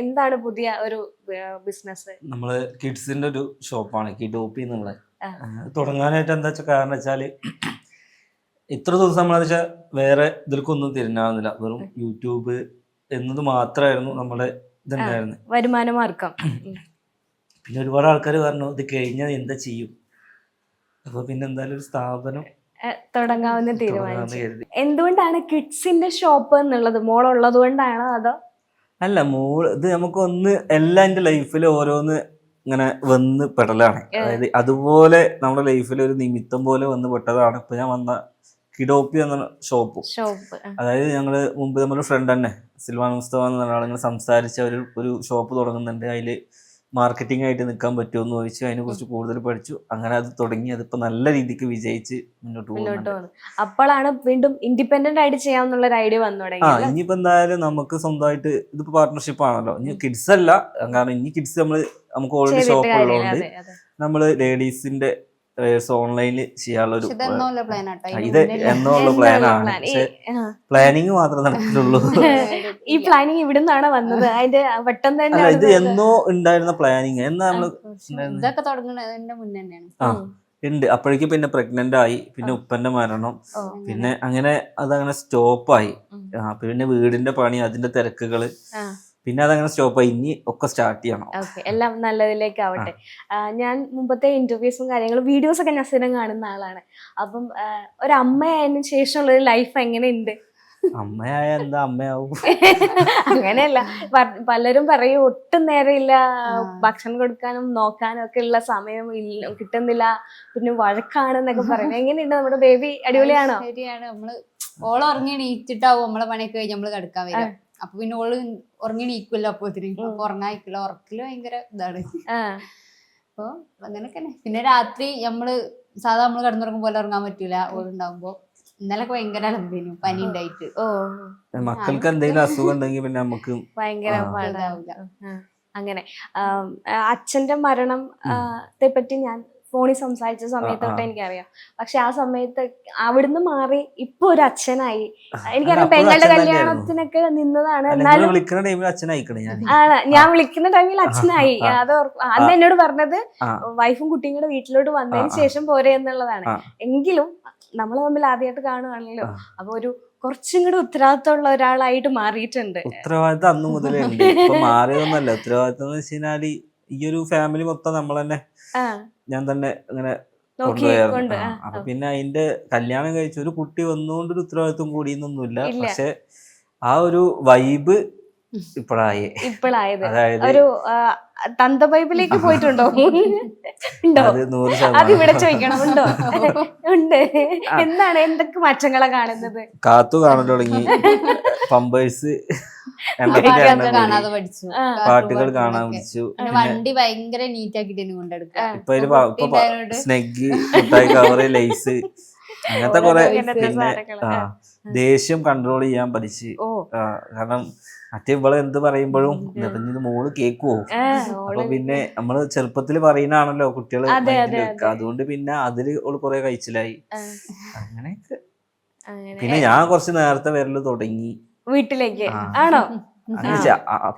എന്താണ് പുതിയ ഒരു ബിസിനസ് നമ്മൾ കിഡ്സിന്റെ ഒരു ഷോപ്പാണ് കിഡോപ്പി എന്നുള്ളത് തുടങ്ങാനായിട്ട് എന്താ വെച്ചാൽ കാരണം വെച്ചാൽ ഇത്ര ദിവസം നമ്മളെന്ന് വെച്ചാൽ വേറെ ഇതിലേക്കൊന്നും തിരിഞ്ഞാവുന്നില്ല. വെറും യൂട്യൂബ് എന്നത് മാത്രമായിരുന്നു നമ്മുടെ ഇതുണ്ടായിരുന്നത് വരുമാന മാർഗം. പിന്നെ ഒരുപാട് ആൾക്കാർ പറഞ്ഞു ഇത് കഴിഞ്ഞാൽ എന്താ ചെയ്യും? അപ്പൊ പിന്നെ എന്തായാലും ഒരു സ്ഥാപനം തുടങ്ങാവുന്ന തീരുമാനം തീരുമാനിച്ചു. എന്തുകൊണ്ടാണ് കിഡ്സിന്റെ ഷോപ്പ് എന്നുള്ളത്? മോളുള്ളത് കൊണ്ടാണോ അതോ അല്ല മോൾ ഇത് നമുക്ക് ഒന്ന് എല്ലാം എന്റെ ലൈഫിൽ ഓരോന്ന് ഇങ്ങനെ വന്ന് പെടലാണ്. അതായത് അതുപോലെ നമ്മുടെ ലൈഫിൽ ഒരു നിമിത്തം പോലെ വന്ന് പെട്ടതാണ്. ഇപ്പൊ ഞാൻ വന്ന കിഡോപ്പി എന്ന ഷോപ്പും. ഷോപ്പ് അതായത് ഞങ്ങൾ മുമ്പ് നമ്മുടെ ഫ്രണ്ട് തന്നെ സിൽവാൻ മുസ്തഫ എന്ന ആളിങ്ങനെ സംസാരിച്ച ഒരു ഒരു ഷോപ്പ് തുടങ്ങുന്നുണ്ട്. അതിൽ മാർക്കറ്റിംഗ് ആയിട്ട് നിൽക്കാൻ പറ്റുമോ എന്ന് ചോദിച്ചു. അതിനെ കുറിച്ച് കൂടുതൽ പഠിച്ചു. അങ്ങനെ അത് തുടങ്ങി. അതിപ്പോ നല്ല രീതിക്ക് വിജയിച്ച് മുന്നോട്ട് മുന്നോട്ട് പോകുന്നുണ്ട് അപ്പോഴാണ് വീണ്ടും ഇൻഡിപെൻഡന്റ് ആയിട്ട് ചെയ്യാന്നുള്ള ഒരു ഐഡിയ വന്നു ആ തുടങ്ങി ഇനിയിപ്പോ എന്തായാലും നമുക്ക് സ്വന്തമായിട്ട് ഇതിപ്പോ പാർട്ട്ണർഷിപ്പ് ആണല്ലോ. ഇനി കിഡ്സ് അല്ല. കാരണം ഇനി കിഡ്സ് നമ്മൾ നമുക്ക് ഓൾറെഡി ഷോപ്പ് ഉള്ളതുകൊണ്ട് നമ്മൾ അതെ നമ്മൾ ഓൺലൈനിൽ ചെയ്യാനുള്ള ഒരു ഇത് എന്നോ ഉള്ള പ്ലാനാണ്. പ്ലാനിങ് മാത്രമേ നടക്കുന്നുള്ളൂ. ഈ പ്ലാനിങ് ഇവിടുന്നാണ് വന്നത്? അതിന്റെ പെട്ടെന്ന് തന്നെ ഇത് എന്നോ ഉണ്ടായിരുന്ന പ്ലാനിങ് എന്നാ നമ്മൾ? ഇതൊക്കെ തുടങ്ങണതിന്റെ മുന്നേ ആ ഉണ്ട്. അപ്പോഴേക്കും പിന്നെ പ്രഗ്നന്റ് ആയി. പിന്നെ ഉപ്പന്റെ മരണം. പിന്നെ അങ്ങനെ അതങ്ങനെ സ്റ്റോപ്പായി. പിന്നെ വീടിന്റെ പണി അതിന്റെ തിരക്കുകൾ. പിന്നെ അതങ്ങനെ സ്റ്റോപ്പ് ആയി. ഇനി ഒക്കെ സ്റ്റാർട്ട് ചെയ്യണം. ഓക്കെ എല്ലാം നല്ലതിലേക്ക് ആവട്ടെ. ഞാൻ മുമ്പത്തെ ഇന്റർവ്യൂസും കാര്യങ്ങളും വീഡിയോസ് ഒക്കെ ഞാൻ സ്ഥിരം കാണുന്ന ആളാണ്. അപ്പം ഒരു അമ്മയായതിനു ശേഷമുള്ള ഒരു ലൈഫ് എങ്ങനെയുണ്ട്? അമ്മയായ എന്താ അമ്മയാവും? അങ്ങനെയല്ല. പലരും പറയും ഒട്ടും നേരമില്ല. ഭക്ഷണം കൊടുക്കാനും നോക്കാനും ഒക്കെ ഉള്ള സമയം ഇല്ല കിട്ടുന്നില്ല. പിന്നെ വഴക്കാണെന്നൊക്കെ പറയുന്നത് എങ്ങനെയുണ്ട് നമ്മുടെ ബേബി അടിപൊളിയാണോ? ശരിയാണ്. നമ്മൾ ഓളം ഉറങ്ങി എണീറ്റിട്ടാവും നമ്മളെ പണിയൊക്കെ കഴിഞ്ഞ് നമ്മൾ കിടക്കാൻ വരിക. അപ്പൊ പിന്നെ ഓൾ ഉറങ്ങി നീക്കുമല്ലോ അപ്പൊ ഒത്തിരി അപ്പൊ ഉറങ്ങാതിരിക്കില്ല ഉറക്കിൽ ഭയങ്കര ഇതാണ്. അപ്പൊ അങ്ങനെയൊക്കെ തന്നെ പിന്നെ രാത്രി നമ്മൾ സാധാ നമ്മൾ കിടന്നുറങ്ങും പോലെ ഉറങ്ങാൻ പറ്റൂല. ഓളുണ്ടാവുമ്പോ ഇന്നലൊക്കെ ഭയങ്കര അലമ്പേനു. പനി ഉണ്ടായിട്ട്. മക്കൾക്ക് എന്തെങ്കിലും അസുഖം ഉണ്ടെങ്കിൽ പിന്നെ നമുക്ക് ഭയങ്കര അങ്ങനെ. അച്ഛന്റെ മരണത്തെ ത്തെ പറ്റി ഞാൻ ഫോണിൽ സംസാരിച്ച സമയത്ത് ആ, ആ. തൊട്ട് എനിക്കറിയാം. പക്ഷെ ആ സമയത്ത് അവിടുന്ന് മാറി ഇപ്പൊ ഒരു അച്ഛനായി. എനിക്കറിയാം പെങ്ങളുടെ. കല്യാണത്തിനൊക്കെ നിന്നതാണ്. എന്നാലും വിളിക്കുന്ന ടൈമിൽ അച്ഛനയക്കണേ ഞാൻ. വിളിക്കുന്ന ടൈമിൽ അച്ഛനായി. അത് അന്ന് എന്നോട് പറഞ്ഞത് വൈഫും കുട്ടിയും കൂടെ വീട്ടിലോട്ട് വന്നതിന്. ശേഷം പോരെ എന്നുള്ളതാണ്. എങ്കിലും നമ്മൾ തമ്മിൽ ആദ്യമായിട്ട് കാണുവാണല്ലോ. ആ. അപ്പൊ ഒരു കുറച്ചും കൂടെ ഉത്തരവാദിത്തമുള്ള ഒരാളായിട്ട് മാറിയിട്ടുണ്ട്. ഉത്തരവാദിത്തം അന്ന് മുതലേ മാറിയതൊന്നല്ല ഉത്തരവാദിത്തം എന്ന് വെച്ച് കഴിഞ്ഞാൽ ഈ ഒരു ഫാമിലി മൊത്തം നമ്മൾ തന്നെ ഞാൻ തന്നെ അങ്ങനെ കൊണ്ടുപോയായിരുന്നു. അപ്പൊ പിന്നെ അതിന്റെ കല്യാണം കഴിച്ച ഒരു കുട്ടി വന്നുകൊണ്ടൊരു ഉത്തരവാദിത്വം കൂടി എന്നൊന്നുമില്ല പക്ഷെ ആ ഒരു വൈബ് ഇപ്പോഴായി ഇപ്പോഴായത് ഒരു തന്ത ബൈബിലേക്ക് പോയിട്ടുണ്ടോ? ഉണ്ടോ? അത് ഇവിടെ ചോദിക്കണം. ഉണ്ടോ? ഉണ്ട്. എന്താണ്? എന്തൊക്കെ മാറ്റങ്ങളാ കാണുന്നത്? കാത്തു കാണൽ തുടങ്ങി. പമ്പേഴ്സ് പഠിച്ചു. പാട്ടുകൾ കാണാൻ പിന്നെ വണ്ടി ഭയങ്കര നീറ്റ് ആക്കിട്ട് സ്നെഗ് മുട്ടായി കവറ് ലൈസ് അങ്ങനത്തെ കുറെ പിന്നെ. ദേഷ്യം കൺട്രോൾ ചെയ്യാൻ പഠിച്ച്. കാരണം മറ്റേ ഇവൾ എന്ത് പറയുമ്പോഴും നിറഞ്ഞത് മോൾ കേക്കുവോ? അപ്പൊ പിന്നെ നമ്മൾ ചെറുപ്പത്തിൽ പറയുന്നാണല്ലോ കുട്ടികൾ. അതുകൊണ്ട് പിന്നെ അതിൽ ഓൾ കൊറേ കഴിച്ചിലായി. അങ്ങനെയൊക്കെ. അങ്ങനെ. പിന്നെ ഞാൻ കുറച്ച് നേരത്തെ വരൽ തുടങ്ങി. വീട്ടിലേക്ക്. ആണോ?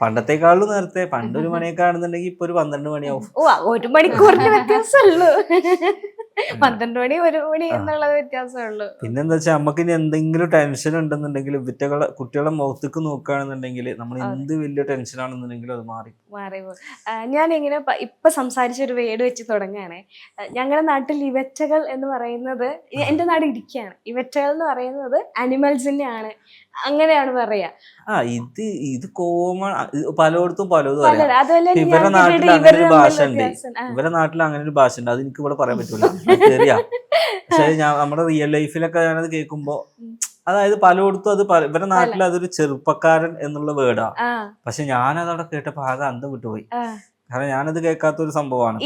പണ്ടത്തെക്കാളും നേരത്തെ പണ്ടൊരു മണിയൊക്കെ ആണെന്നുണ്ടെങ്കിൽ ഇപ്പൊ ഒരു പന്ത്രണ്ട് മണിയാവും. ഒരു മണിക്കൂറിന്റെ വ്യത്യാസമുള്ളൂ പന്ത്രണ്ട് മണി ഒരു മണി എന്നുള്ളത് വ്യത്യാസമുള്ളൂ പിന്നെന്താ വെച്ചാൽ നമുക്ക് ഇനി എന്തെങ്കിലും ടെൻഷൻ ഉണ്ടെന്നുണ്ടെങ്കിൽ വിറ്റകളെ കുട്ടികളെ മുഖത്തേക്ക് നോക്കുകയാണെന്നുണ്ടെങ്കിൽ നമ്മൾ എന്ത് വലിയ ടെൻഷൻ ആണെന്നുണ്ടെങ്കിലും അത് മാറി മാറി ഞാൻ ഇങ്ങനെ ഇപ്പൊ സംസാരിച്ച ഒരു വേട് വെച്ച് തുടങ്ങുകയാണേ. ഞങ്ങളുടെ നാട്ടിൽ ഇവറ്റകൾ എന്ന് പറയുന്നത് എന്റെ നാട് ഇടുക്കിയാണ്. ഇവറ്റകൾ എന്ന് പറയുന്നത് അനിമൽസിന്റെ ആണ് അങ്ങനെയാണ് പറയാ. ആ ഇത് ഇത് കോമൺ പലയിടത്തും പലതും ഇവരുടെ നാട്ടിൽ അങ്ങനെ ഒരു ഭാഷ ഉണ്ട്. ഇവരുടെ നാട്ടിൽ അങ്ങനെ ഒരു ഭാഷ ഉണ്ട് അത് എനിക്ക് ഇവിടെ പറയാൻ പറ്റൂല. ശരിയാ പക്ഷെ ഞാൻ നമ്മുടെ റിയൽ ലൈഫിലൊക്കെ ഞാനത് കേൾക്കുമ്പോ. അതായത് പലയിടത്തും അത് ഇവരുടെ നാട്ടിൽ അതൊരു ചെറുപ്പക്കാരൻ എന്നുള്ള വേർഡാ. പക്ഷെ ഞാനതവിടെ കേട്ടപ്പോ ആകെ അന്തം വിട്ടുപോയി. കാരണം ഞാനത് കേൾക്കാത്ത ഒരു സംഭവമാണ്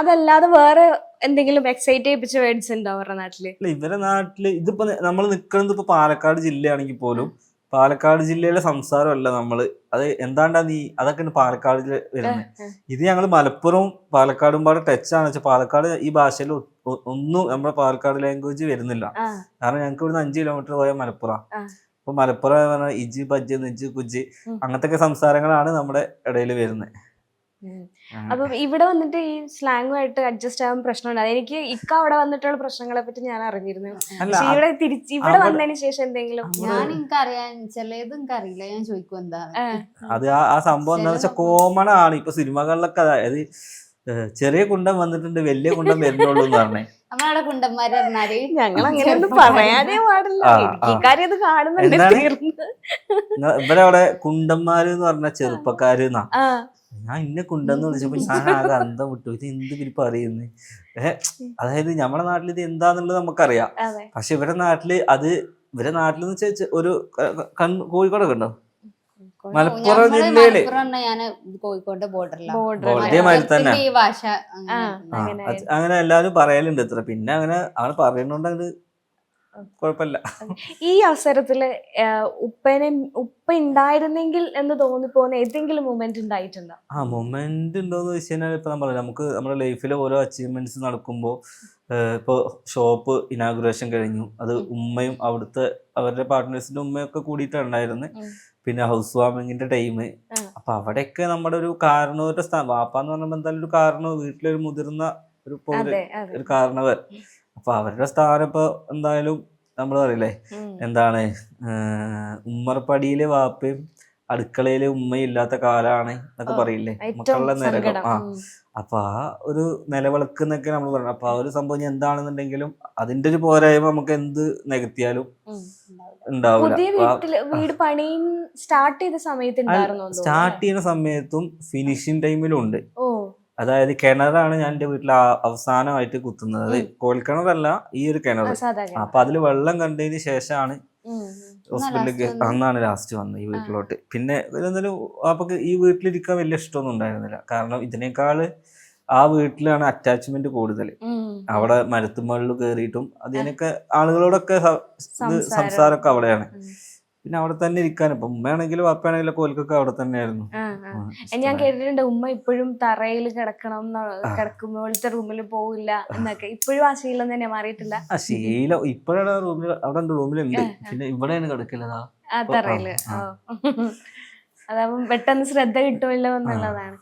അതല്ലാതെ വേറെ എന്തെങ്കിലും എക്സൈറ്റ് ചെയ്യിപ്പിച്ച വേർഡ്സ് ഉണ്ടോ അവരുടെ നാട്ടിൽ? ഇവരുടെ നാട്ടിൽ ഇതിപ്പോ നമ്മൾ നിൽക്കുന്നത് ഇപ്പൊ പാലക്കാട് ജില്ലയാണെങ്കിൽ പോലും പാലക്കാട് ജില്ലയിലെ സംസാരമല്ല നമ്മൾ. അത് എന്താണ്ടാ നീ? അതൊക്കെ പാലക്കാട് വരുന്നത്. ഇത് ഞങ്ങൾ മലപ്പുറവും പാലക്കാടും പാടെ ടച്ച് ആണ്. വെച്ചാൽ പാലക്കാട് ഈ ഭാഷയിൽ ഒന്നും നമ്മുടെ പാലക്കാട് ലാംഗ്വേജ് വരുന്നില്ല. കാരണം ഞങ്ങൾക്ക് ഇവിടുന്ന് അഞ്ച് കിലോമീറ്റർ പോയാൽ മലപ്പുറം. അപ്പൊ മലപ്പുറം എന്ന് പറഞ്ഞാൽ ഇജ് ബജ്ജ് നെജ് കുജ് അങ്ങനത്തെ സംസാരങ്ങളാണ് നമ്മുടെ ഇടയിൽ വരുന്നത്. അപ്പൊ ഇവിടെ വന്നിട്ട് ഈ സ്ലാങ്ങുമായിട്ട് അഡ്ജസ്റ്റ് ആവാൻ പ്രശ്നമുണ്ട് എനിക്ക് ഇക്ക അവിടെ വന്നിട്ടുള്ള പ്രശ്നങ്ങളെ പറ്റി ഞാൻ അറിഞ്ഞിരുന്നു. പക്ഷെ ഇവിടെ തിരിച്ച് ഇവിടെ വന്നതിന് ശേഷം എന്തെങ്കിലും? ഞാൻ എനിക്ക് അറിയാൻ ചിലത് എനിക്ക് അറിയില്ല ഞാൻ ചോദിക്കും എന്താ അത് ആ ആ സംഭവം എന്താണെന്ന് വെച്ചാൽ കോമൺ ആണ്. ഇപ്പൊ സിനിമകളിലൊക്കെ അതായത് ചെറിയ കുണ്ടം വന്നിട്ടുണ്ട് വലിയ കുണ്ടം വരുന്നുള്ളൂ എന്ന് പറഞ്ഞേ. നമ്മളവിടെ കുണ്ടന്മാര് പറഞ്ഞാൽ ഞങ്ങൾ അങ്ങനെയൊന്നും പറയാനേ പാടില്ല. ആ, ഈ കാര്യം ഇത് കാണുന്നുണ്ട് എന്താണ്? തീർന്ന്. ഇങ്ങ- ഇവരെ അവിടെ കുണ്ടന്മാര് എന്ന് പറഞ്ഞ ചെറുപ്പക്കാര് എന്നാ? ഞാൻ ഇന്നെ കൊണ്ടെന്ന് വിളിച്ചപ്പോൾ ഞാൻ ആകെ അന്തം വിട്ടു. ഇത് എന്ത് ഇവർ പറയുന്നത് ഏഹ് അതായത് നമ്മുടെ നാട്ടിൽ ഇത് എന്താന്നുള്ളത് നമുക്കറിയാം. പക്ഷെ ഇവരുടെ നാട്ടിൽ അത് ഇവരെ നാട്ടിൽ എന്ന് വെച്ചാൽ ഒരു ക- ക- കോഴിക്കോടൊക്കെ ഉണ്ടോ? മലപ്പുറം ജില്ലയിൽ. കോഴിക്കോട് ബോർഡറിലാണ് തന്നെ. ഈ ഭാഷ അങ്ങനെ എല്ലാവരും പറയലുണ്ട് ഇത്ര. പിന്നെ അങ്ങനെ അങ്ങനെ പറയുന്നോണ്ട് അത് കുഴപ്പമില്ല. ഈ അവസരത്തിൽ ഉപ്പനെ ഉപ്പ ഉണ്ടായിരുന്നെങ്കിൽ എന്ന് തോന്നിപ്പോകുന്ന ഏതെങ്കിലും മൊമെന്റ് ഉണ്ടായിട്ടുണ്ടോ ആ മൊമെന്റ് ഉണ്ടോന്ന് വെച്ച് കഴിഞ്ഞാൽ ഇപ്പൊ നമ്മൾ നമുക്ക് നമ്മുടെ ലൈഫിലെ ഓരോ അച്ചീവ്മെന്റ്സ് നടക്കുമ്പോൾ ഇപ്പോൾ ഷോപ്പ് ഇനാഗുറേഷൻ കഴിഞ്ഞു. അത് ഉമ്മയും അവിടുത്തെ അവരുടെ പാർട്ട്നേഴ്സിന്റെ ഉമ്മയൊക്കെ കൂടിയിട്ടാണ് ഉണ്ടായിരുന്നത് പിന്നെ ഹൗസ് വാമിങ്ങിന്റെ ടൈം. അപ്പൊ അവിടെയൊക്കെ നമ്മുടെ ഒരു കാരണവരുടെ സ്ഥാനം വാപ്പാന്ന് പറയുമ്പോൾ എന്തായാലും ഒരു കാരണവ് വീട്ടിലൊരു മുതിർന്ന ഒരു ഒരു കാരണവർ അപ്പൊ അവരുടെ സ്ഥാനം ഇപ്പൊ എന്തായാലും നമ്മൾ പറയില്ലേ? എന്താണ്? ഉമ്മർപ്പടിയിലെ വാപ്പയും അടുക്കളയിലെ ഉമ്മയും ഇല്ലാത്ത കാലാണ് എന്നൊക്കെ പറയില്ലേ? മക്കളുടെ നരകം. ആ. അപ്പൊ ആ ഒരു നിലവിളക്ക് എന്നൊക്കെ നമ്മൾ പറയണം. അപ്പൊ ആ ഒരു സംഭവം എന്താണെന്നുണ്ടെങ്കിലും അതിന്റെ ഒരു പോരായ്മ നമുക്ക് എന്ത് നികത്തിയാലും സ്റ്റാർട്ട് ചെയ്യുന്ന സമയത്തും ഫിനിഷിങ് ടൈമിലും ഉണ്ട്. അതായത് കിണറാണ് ഞാൻ എന്റെ വീട്ടിൽ അവസാനമായിട്ട് കുത്തുന്നത്. കോൽക്കിണറല്ല ഈ ഒരു കിണർ അപ്പൊ അതിൽ വെള്ളം കണ്ടതിന് ശേഷമാണ്. ഹോസ്പിറ്റലിലേക്ക് അന്നാണ് ലാസ്റ്റ് വന്നത് ഈ വീട്ടിലോട്ട്. പിന്നെ എന്തായാലും അപ്പൊക്ക് ഈ വീട്ടിലിരിക്കാൻ വലിയ ഇഷ്ടമൊന്നും ഉണ്ടായിരുന്നില്ല. കാരണം ഇതിനേക്കാൾ ആ വീട്ടിലാണ് അറ്റാച്ച്മെന്റ് കൂടുതൽ അവിടെ മരത്തുമ്മളിൽ കയറിയിട്ടും അതിനൊക്കെ ആളുകളോടൊക്കെ സംസാരമൊക്കെ അവിടെയാണ്. പിന്നെ അവിടെ തന്നെ ഇരിക്കാൻ. ഇപ്പൊ ഉമ്മയാണെങ്കിലും അപ്പയാണെങ്കിലും ഒക്കെ ഓൽക്കൊക്കെ അവിടെ തന്നെയായിരുന്നു. ഞാൻ. കേട്ടിട്ടുണ്ട് ഉമ്മ ഇപ്പോഴും തറയിൽ കിടക്കണം കിടക്കുമ്പോഴത്തെ റൂമിൽ പോവില്ല എന്നൊക്കെ. ഇപ്പോഴും ആ ശീലം തന്നെ മാറിയിട്ടില്ല? ആ ശീലം ഇപ്പോഴാണ് റൂമിൽ അവിടെ റൂമിലുണ്ട്. പിന്നെ ഇവിടെയാണ് കിടക്കില്ലതാ ആ തറയിൽ. അതാവുമ്പം പെട്ടെന്ന് ശ്രദ്ധ കിട്ടുമല്ലോ എന്നുള്ളതാണ്.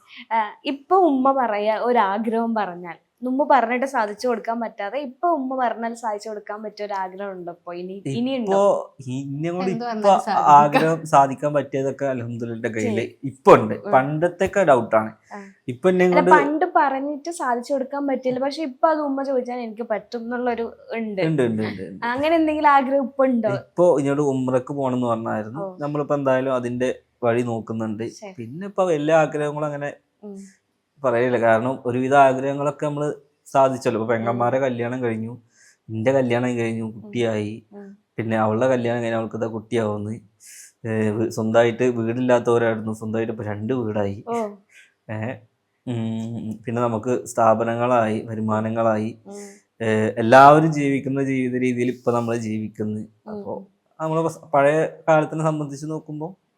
ഇപ്പൊ ഉമ്മ പറയാ ഒരാഗ്രഹം പറഞ്ഞാൽ. ഉമ്മ പറഞ്ഞിട്ട് സാധിച്ചു കൊടുക്കാൻ പറ്റാതെ ഇപ്പൊ ഉമ്മ പറഞ്ഞാൽ സാധിച്ചു കൊടുക്കാൻ പറ്റിയ ഒരു ആഗ്രഹം ഉണ്ടോ ഇപ്പൊ ഇനി ഇനിയുണ്ടോ ഇപ്പൊ. ആഗ്രഹം സാധിക്കാൻ പറ്റിയതൊക്കെ അലഹമ്മദിന്റെ കയ്യിൽ ഇപ്പൊ ഉണ്ട്. ഡൗട്ട് ഡൗട്ടാണ്. ആ. ഇപ്പൊ പണ്ട് പറഞ്ഞിട്ട് സാധിച്ചു കൊടുക്കാൻ പറ്റില്ല പക്ഷെ ഇപ്പൊ അത് ഉമ്മ ചോദിച്ചാൽ എനിക്ക് പറ്റും എന്നുള്ളൊരു ഉണ്ട്. അങ്ങനെ എന്തെങ്കിലും ആഗ്രഹം ഇപ്പൊ ഉണ്ടോ? ഇപ്പൊ ഇങ്ങോട്ട് ഉമ്രക്ക് പോണെന്ന് പറഞ്ഞായിരുന്നു. നമ്മളിപ്പോ എന്തായാലും അതിന്റെ വഴി നോക്കുന്നുണ്ട്. പിന്നെ ഇപ്പൊ എല്ലാ ആഗ്രഹങ്ങളും അങ്ങനെ. പറയില്ല കാരണം ഒരുവിധ ആഗ്രഹങ്ങളൊക്കെ നമ്മൾ സാധിച്ചല്ലോ. ഇപ്പൊ പെങ്ങന്മാരെ കല്യാണം കഴിഞ്ഞു. എന്റെ കല്യാണം കഴിഞ്ഞു. കുട്ടിയായി. പിന്നെ അവളുടെ കല്യാണം കഴിഞ്ഞ അവൾക്ക് ഇതാ കുട്ടിയാവുന്നു സ്വന്തമായിട്ട് വീടില്ലാത്തവരായിരുന്നു. സ്വന്തമായിട്ട് ഇപ്പൊ രണ്ട് വീടായി. ഏഹ് പിന്നെ നമുക്ക് സ്ഥാപനങ്ങളായി വരുമാനങ്ങളായി. എല്ലാവരും ജീവിക്കുന്ന ജീവിത രീതിയിൽ ഇപ്പൊ നമ്മൾ ജീവിക്കുന്നു. അപ്പോ നമ്മൾ പഴയ കാലത്തിനെ സംബന്ധിച്ച് നോക്കുമ്പോൾ